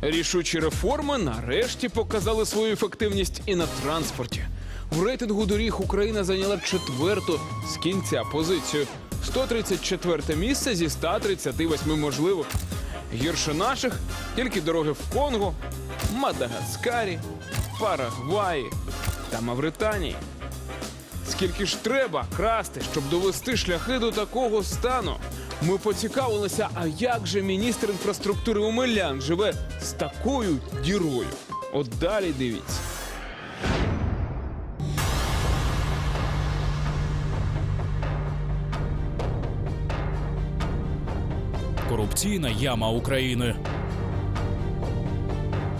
Рішучі реформи нарешті показали свою ефективність і на транспорті. В рейтингу доріг Україна зайняла четверту з кінця позицію. 134 місце зі 138 можливих. Гірше наших тільки дороги в Конго, Мадагаскарі, Парагваї та Мавританії. Скільки ж треба красти, щоб довести шляхи до такого стану? Ми поцікавилися, а як же міністр інфраструктури Омелян живе з такою дірою? От далі дивіться. Корупційна яма України.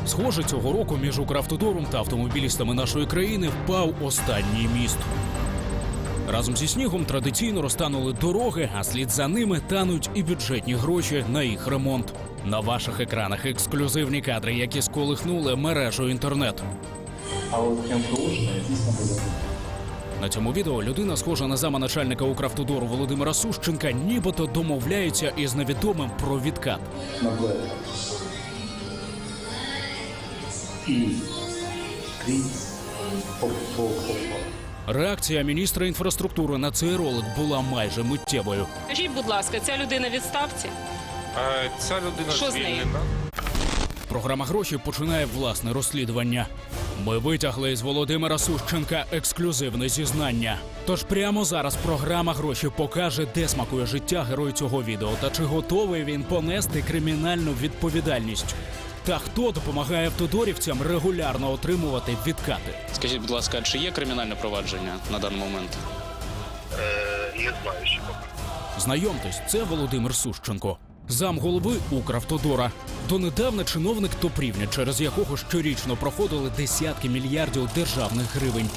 Схоже, цього року між Укравтодором та автомобілістами нашої країни впав останній міст. Разом зі снігом традиційно розтанули дороги, а слід за ними тануть і бюджетні гроші на їх ремонт. На ваших екранах ексклюзивні кадри, які сколихнули мережу інтернет. А от МКУшне, звісно, буде. На цьому відео людина, схожа на зама начальника Укравтодору Володимира Сущенка, нібито домовляється із невідомим про відкат. І крізь поп-поп-поп. Реакція міністра інфраструктури на цей ролик була майже миттєвою. Скажіть, будь ласка, ця людина відставці? Е, Ця людина Що з нею? звільнена. Програма гроші починає власне розслідування. Ми витягли із Володимира Сущенка ексклюзивне зізнання. Тож прямо зараз програма гроші покаже, де смакує життя герой цього відео та чи готовий він понести кримінальну відповідальність. Та хто допомагає автодорівцям регулярно отримувати відкати? Скажіть, будь ласка, чи є кримінальне провадження на даний момент? Я знаю, що Знайомтесь, це Володимир Сущенко, зам голови Укравтодора. Донедавна чиновник топрівня, через якого щорічно проходили десятки мільярдів державних гривень.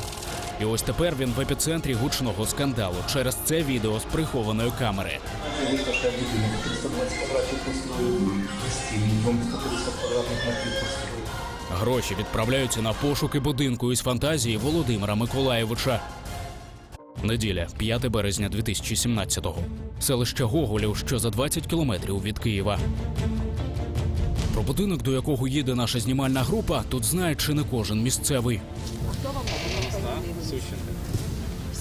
І ось тепер він в епіцентрі гучного скандалу через це відео з прихованої камери. Вистачає будинок 320 квадратів построю, стільні, дом 150 квадратних метрів построю. Гроші відправляються на пошуки будинку із фантазії Володимира Миколаєвича. Неділя, 5 березня 2017-го. Селище Гоголів, що за 20 кілометрів від Києва. Про будинок, до якого їде наша знімальна група, тут знає чи не кожен місцевий. Знаете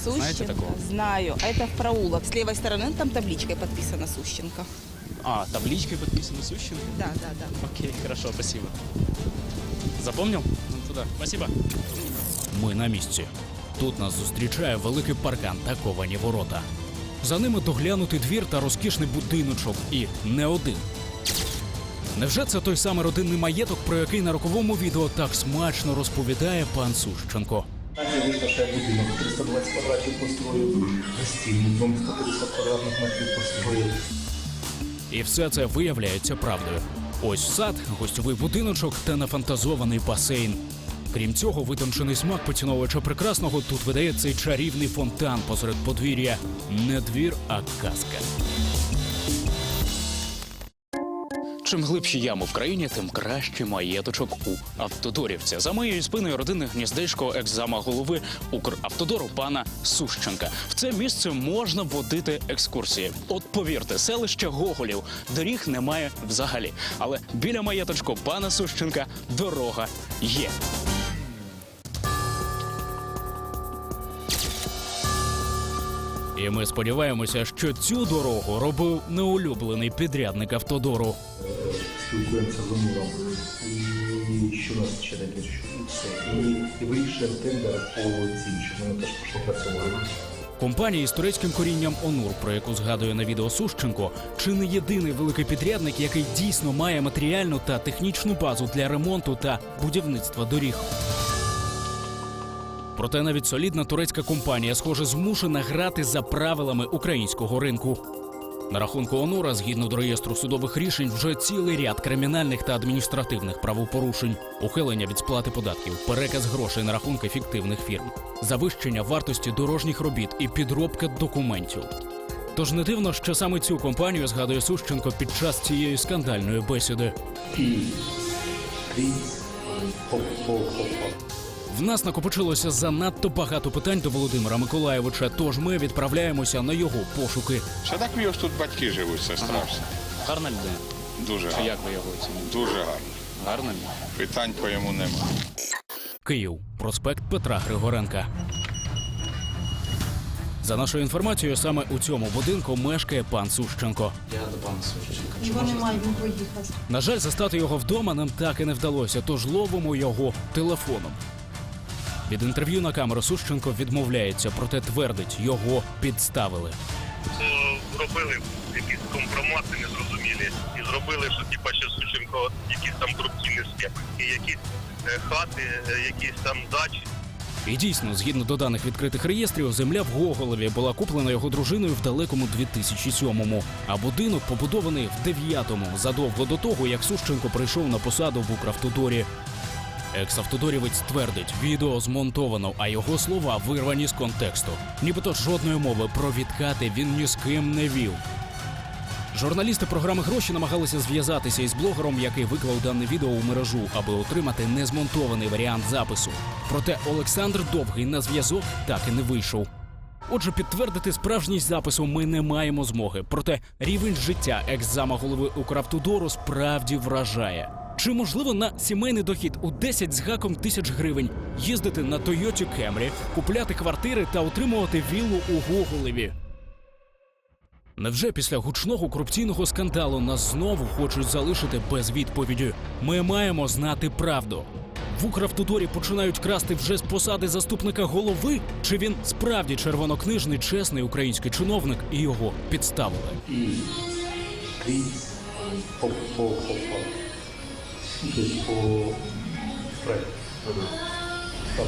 Сущенко? такого? Знаю. А это в проулок. С левой стороны там табличкой подписано Сущенко. А, табличкой подписано Сущенко? Да, да, да. Окей, хорошо, спасибо. Запомнил? Ну, туда. Спасибо. Ми на місці. Тут нас зустрічає великий паркан та ковані ворота. За ними доглянутий двір та розкішний будиночок. І не один. Невже це той самий родинний маєток, про який на роковому відео так смачно розповідає пан Сущенко? Вистачає будинок 320 квадратів построю, стільні, дом 150 квадратних метрів построю. І все це виявляється правдою. Ось сад, гостьовий будиночок та нафантазований басейн. Крім цього, витончений смак поціновувача прекрасного тут видає цей чарівний фонтан посеред подвір'я. Не двір, а казка. Чим глибші ями в країні, тим краще маєточок у автодорівця. За моєю спиною родини гніздечко екзама голови Укравтодору пана Сущенка. В це місце можна водити екскурсії. От повірте, селище Гоголів доріг немає взагалі. Але біля маєточку пана Сущенка дорога є. І ми сподіваємося, що цю дорогу робив неулюблений підрядник автодору. Спілкуємося з Амуром. І що нас ще таке, і вирішуємо тендер по цим, щоб вони теж пішло працювати. Компанія із турецьким корінням Онур, про яку згадує на відео Сущенко, чи не єдиний великий підрядник, який дійсно має матеріальну та технічну базу для ремонту та будівництва доріг. Проте навіть солідна турецька компанія, схоже, змушена грати за правилами українського ринку. На рахунку Онура, згідно до реєстру судових рішень, вже цілий ряд кримінальних та адміністративних правопорушень, ухилення від сплати податків, переказ грошей на рахунки фіктивних фірм, завищення вартості дорожніх робіт і підробка документів. Тож не дивно, що саме цю компанію згадує Сущенко під час цієї скандальної бесіди. В нас накопичилося занадто багато питань до Володимира Миколаєвича, тож ми відправляємося на його пошуки. Ще так в його ж тут батьки живуть, сестра. вся. Гарна людина. Дуже гарно. як ви його оцінюєте? Дуже гарно. Гарно. Питань по йому нема. Київ, проспект Петра Григоренка. За нашою інформацією, саме у цьому будинку мешкає пан Сущенко. Я до пана Сущенка. Його немає, він поїхав. На жаль, застати його вдома нам так і не вдалося, тож ловимо його телефоном. Від інтерв'ю на камеру Сущенко відмовляється, проте твердить, його підставили. то робили якісь компромати незрозумілі і зробили, що типа ще Сущенко якісь там корупційні схеми, якісь е, хати, е, якісь там дачі. І дійсно, згідно до даних відкритих реєстрів, земля в Гоголеві була куплена його дружиною в далекому 2007-му, а будинок побудований в 9-му, задовго до того, як Сущенко прийшов на посаду в Укравтодорі. Екс-автодорівець твердить, відео змонтовано, а його слова вирвані з контексту. Нібито жодної мови про відкати він ні з ким не вів. Журналісти програми гроші намагалися зв'язатися із блогером, який виклав дане відео у мережу, аби отримати незмонтований варіант запису. Проте Олександр Довгий на зв'язок так і не вийшов. Отже, підтвердити справжність запису ми не маємо змоги. Проте рівень життя екс-зама голови Укравтодору справді вражає. Чи можливо на сімейний дохід у 10 з гаком тисяч гривень їздити на Тойоті Кемрі, купляти квартири та отримувати віллу у Гоголеві? Невже після гучного корупційного скандалу нас знову хочуть залишити без відповіді? Ми маємо знати правду. В Укравтодорі починають красти вже з посади заступника голови? Чи він справді червонокнижний, чесний український чиновник і його підставили? І крізь по, по,